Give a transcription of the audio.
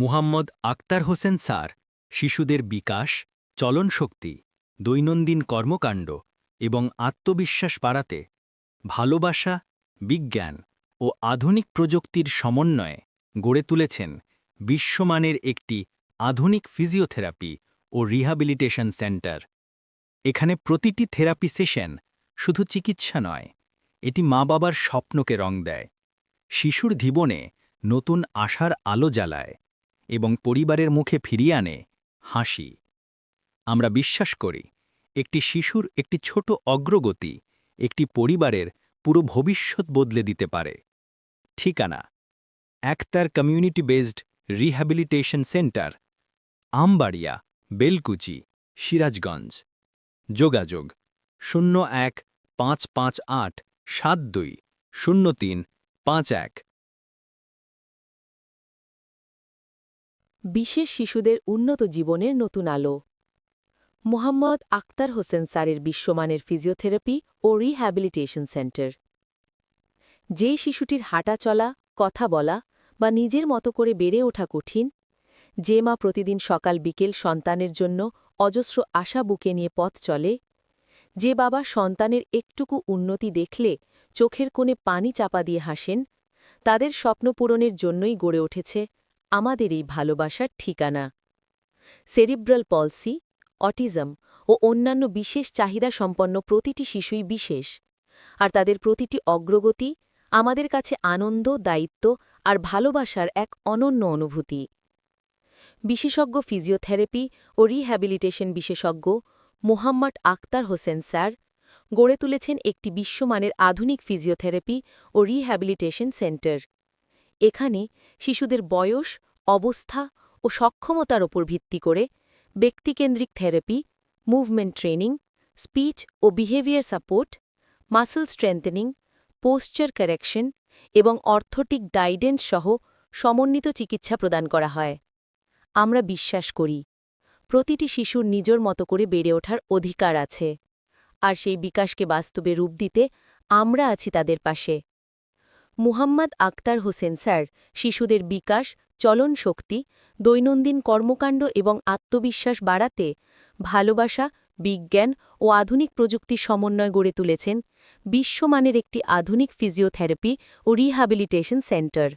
Muhammad Akter Hossain sir, শিশুদের বিকাশ, চলনশক্তি, দৈনন্দিন কর্মকাণ্ড এবং আত্মবিশ্বাস বাড়াতে, ভালোবাসা, বিজ্ঞান ও আধুনিক প্রযুক্তির সমন্বয়ে গড়ে তুলেছেন বিশ্বমানের একটি আধুনিক ফিজিওথেরাপি ও রিহ্যাবিলিটেশন সেন্টার। এখানে প্রতিটি থেরাপি সেশন শুধু চিকিৎসা নয়, এটি মা বাবার স্বপ্নকে রং দেয়, শিশুর জীবনে নতুন আশার আলো জ্বালায়। এবং পরিবারের মুখে ফিরিয়ে আনে, হাসি। আমরা বিশ্বাস করি, একটি শিশুর একটি ছোট অগ্রগতি একটি পরিবারের পুরো ভবিষ্যৎ বদলে দিতে পারে। ঠিকানা, একতার community based rehabilitation centre, Ambaria, Belkuchi, Sirajganj. যোগাযোগ, শূন্য এক পাঁচ পাঁচ আট সাত দুই, শূন্য তিন পাঁচ এক। বিশেষ শিশুদের উন্নত জীবনের নতুন আলো। মোহাম্মদ আক্তার হোসেন স্যারের বিশ্বমানের ফিজিওথেরাপি ও রিহ্যাবিলিটেশন সেন্টার। যেই শিশুটির হাঁটা চলা, কথা বলা বা নিজের মতো করে বেড়ে ওঠা কঠিন, যে মা প্রতিদিন সকাল বিকেল সন্তানের জন্য অজস্র আশা বুকে নিয়ে পথ চলে, যে বাবা সন্তানের একটুকু উন্নতি দেখলে চোখের কোণে পানি চাপা দিয়ে হাসেন, তাদের স্বপ্ন পূরণের জন্যই গড়ে উঠেছে আমাদের এই ভালোবাসার ঠিকানা। সেরিব্রাল পলসি অটিজম ও অন্যান্য বিশেষ চাহিদা সম্পন্ন প্রতিটি শিশুই বিশেষ। আর তাদের প্রতিটি অগ্রগতি আমাদের কাছে আনন্দ, দায়িত্ব আর ভালোবাসার এক অনন্য অনুভূতি। বিশেষজ্ঞ ফিজিওথেরাপি ও রিহ্যাবিলিটেশন বিশেষজ্ঞ মোহাম্মদ আক্তার হোসেন স্যার গড়ে তুলেছেন একটি বিশ্বমানের আধুনিক ফিজিওথেরাপি ও রিহ্যাবিলিটেশন সেন্টার। এখানে শিশুদের বয়স, অবস্থা ও সক্ষমতার ওপর ভিত্তি করে ব্যক্তিকেন্দ্রিক থেরাপি, মুভমেন্ট ট্রেনিং, স্পিচ ও behaviour support, muscle strengthening posture correction এবং অর্থোটিক গাইডেন্স সহ সমন্বিত চিকিৎসা প্রদান করা হয়। আমরা বিশ্বাস করি, প্রতিটি শিশুর নিজের মতো করে বেড়ে ওঠার অধিকার আছে। আর সেই বিকাশকে বাস্তবে রূপ দিতে আমরা আছি তাদের পাশে। মুহাম্মদ আক্তার হোসেন স্যার, শিশুদের বিকাশ, চলন শক্তি, দৈনন্দিন কর্মকাণ্ড এবং আত্মবিশ্বাস বাড়াতে ভালোবাসা, বিজ্ঞান ও আধুনিক প্রযুক্তি সমন্বয় গড়ে তুলেছেন, বিশ্বমানের একটি আধুনিক ফিজিওথেরাপি ও রিহ্যাবিলিটেশন সেন্টার।